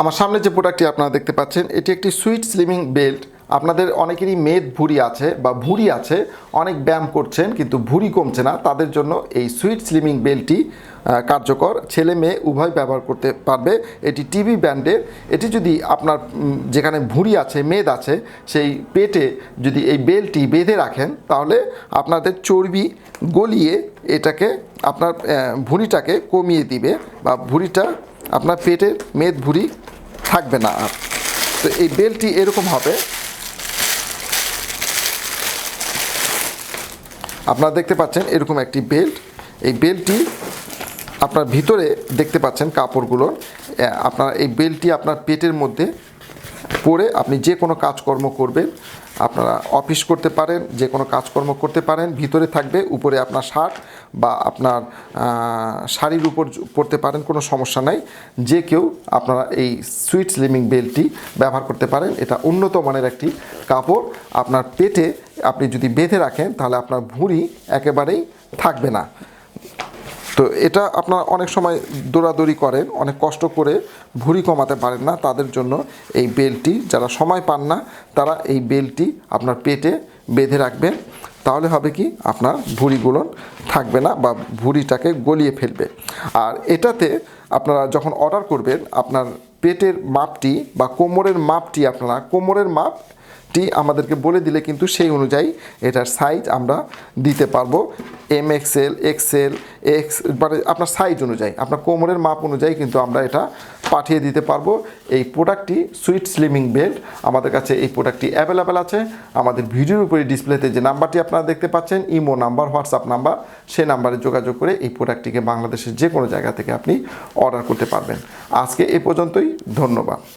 আমার সামনে যে প্রোডাক্টটি আপনারা দেখতে পাচ্ছেন, এটি একটি সুইট স্লিমিং বেল্ট আপনাদের অনেকেরই মেদ ভুঁড়ি আছে বা ভুঁড়ি আছে, অনেক ব্যায়াম করছেন কিন্তু ভুঁড়ি কমছে না, তাদের জন্য এই সুইট স্লিমিং বেল্টটি কার্যকর। ছেলে মেয়ে উভয় ব্যবহার করতে পারবে। এটি টিভি ব্র্যান্ডের এটি যদি আপনার যেখানে ভুঁড়ি আছে, মেদ আছে, সেই পেটে যদি এই বেল্টটি বেঁধে রাখেন, তাহলে আপনাদের চর্বি গলিয়ে এটাকে আপনার ভুঁড়িটাকে কমিয়ে দিবে বা ভুঁড়িটা আপনার পেটের মেদ ভুঁড়ি থাকবে না আর। তো এই বেলটি এরকম হবে। আপনারা দেখতে পাচ্ছেন এরকম একটি বেল্ট। এই বেল্টটি আপনার ভিতরে দেখতে পাচ্ছেন কাপড়গুলোর আপনার এই বেল্টটি আপনার পেটের মধ্যে পরে আপনি যে কোনো কাজকর্ম করবেন। আপনারা অফিস করতে পারেন, যে কোনো কাজকর্ম করতে পারেন, ভিতরে থাকবে, উপরে আপনার শার্ট বা আপনার শাড়ির উপর পরতে পারেন, কোনো সমস্যা নাই। যে কেউ আপনারা এই সুইট স্লিমিং বেল্টটি ব্যবহার করতে পারেন, এটা উন্নত মানের একটি কাপড়। আপনার পেটে আপনি যদি বেঁধে রাখেন, তাহলে আপনার ভুঁড়ি একেবারেই থাকবে না। তো এটা আপনার অনেক সময় দৌড়াদৌড়ি করেন, অনেক কষ্ট করে ভুঁড়ি কমাতে পারেন না, তাদের জন্য এই বেলটি, যারা সময় পান না, তারা এই বেলটি আপনার পেটে বেঁধে রাখবেন, তাহলে হবে কি আপনার ভুঁড়িগুলো থাকবে না বা ভুঁড়িটাকে গলিয়ে ফেলবে। আর এটাতে আপনারা যখন অর্ডার করবেন, আপনার পেটের মাপটি বা কোমরের মাপটি আপনারা, কোমরের মাপ টি আমাদেরকে বলে দিলে কিন্তু সেই অনুযায়ী এটার সাইজ আমরা দিতে পারব। এম এক্সেল এক্সেল এক্স মানে আপনার সাইজ অনুযায়ী, আপনার কোমরের মাপ অনুযায়ী কিন্তু আমরা এটা পাঠিয়ে দিতে পারব। এই প্রোডাক্টটি সুইট স্লিমিং বেল্ট আমাদের কাছে এই প্রোডাক্টটি অ্যাভেলেবেল আছে। আমাদের ভিডিওর উপরে ডিসপ্লেতে যে নাম্বারটি আপনারা দেখতে পাচ্ছেন, ইমো নাম্বার হোয়াটসঅ্যাপ নাম্বার সেই নাম্বারে যোগাযোগ করে এই প্রোডাক্টটিকে বাংলাদেশের যে কোনো জায়গা থেকে আপনি অর্ডার করতে পারবেন। আজকে এ পর্যন্তই, ধন্যবাদ।